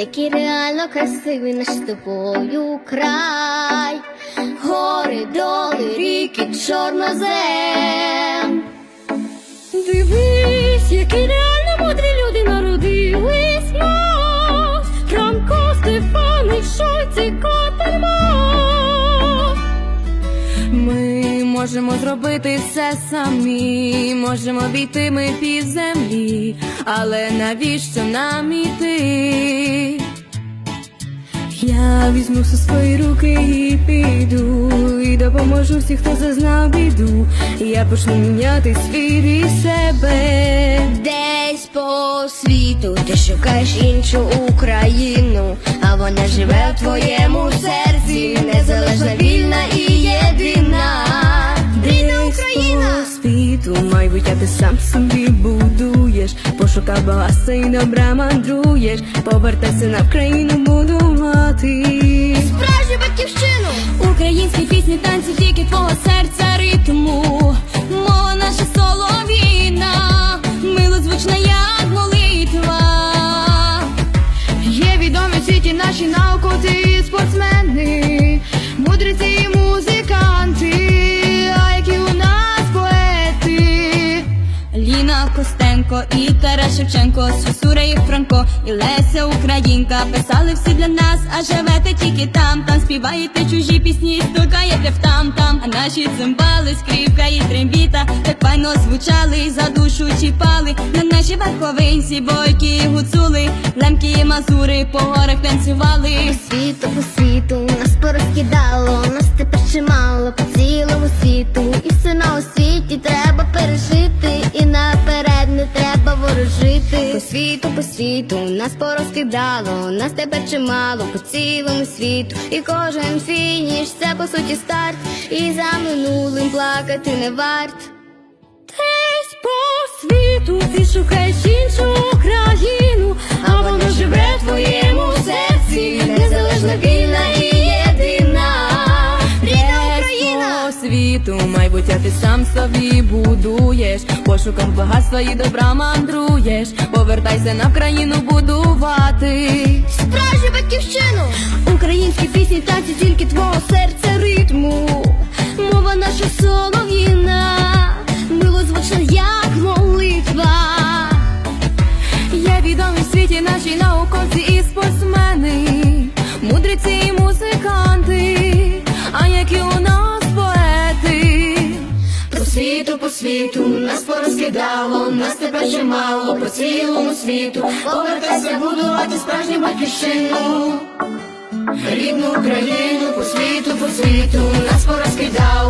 який реально красивий наш з тобою край, гори, доли, ріки, чорнозем. Дивись, які можемо зробити все самі, можемо війти ми під землі, але навіщо нам іти? Я візьму все свої руки і піду, і допоможу всім, хто зазнав біду. Я почну міняти світ і себе. Десь по світу ти шукаєш іншу Україну, а вона живе в твоєму серці, незалежна, і добра мандруєш, повертайся на Вкраїну будувати. Справжню батьківщину! Українські пісні, танці, тільки твого серця ритму. Мова наша солов'їна, милозвучна, як молитва. Є відомі в світі наші науковці і спортсмени, мудреці Шевченко, Сусура і Франко, і Леся Українка. Писали всі для нас, а живете тільки там, там співаєте чужі пісні, стукаєте в там там, а наші цимбали, скрипка і трембіта, так файно звучали, за душу чіпали, на наші верховинці, бойки і гуцули, лемки і мазури по горах танцювали. Світу по світу нас порозкидало, нас тепер чимало по цілому світу, по світу. Нас порозкидало, нас тепер чимало. По цілому світу, і кожен фініш це по суті старт, і за минулим плакати не варт. Десь по світу ти шукаєш іншу країну, А воно живе в твоєму серці, майбуття ти сам собі будуєш, пошуком багатства і добра мандруєш, повертайся на країну будувати. Справжню батьківщину! Українські пісні, танці, тільки твого серця ритму. Мова наша солов'їна, милозвучна, як молитва. Є відомі в світі наші науковці і світу, нас порозкидало, нас тепер чимало по цілому світу. Повертайся будувати справжню батьківщину. Рідну Україну по світу, по світу нас порозкидало,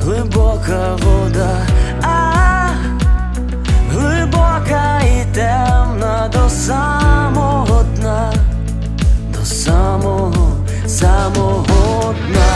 глибока вода, а глибока і темна до самого дна, до самого, самого дна.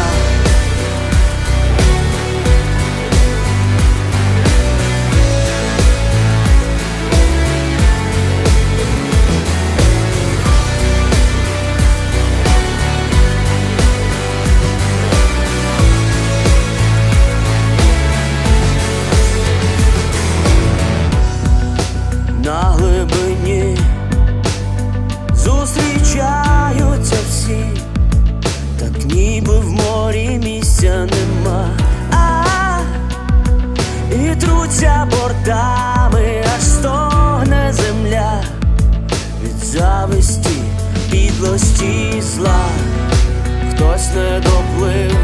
Підлості зла, хтось не доплив,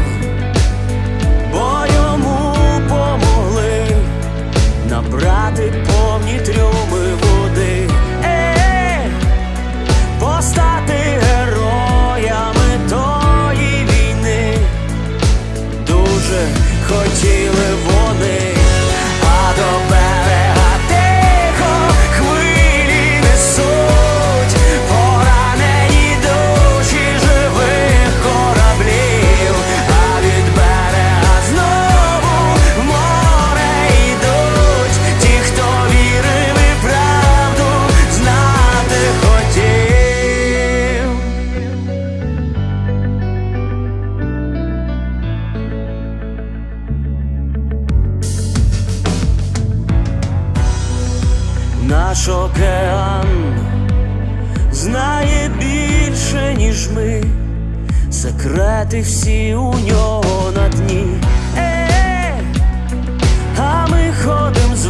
бо йому помогли. Набрати повні трюми води. Е, постати героями тої війни. Дуже хотіли вони, наш океан знає більше, ніж ми, секрети всі у нього на дні, е а ми ходим з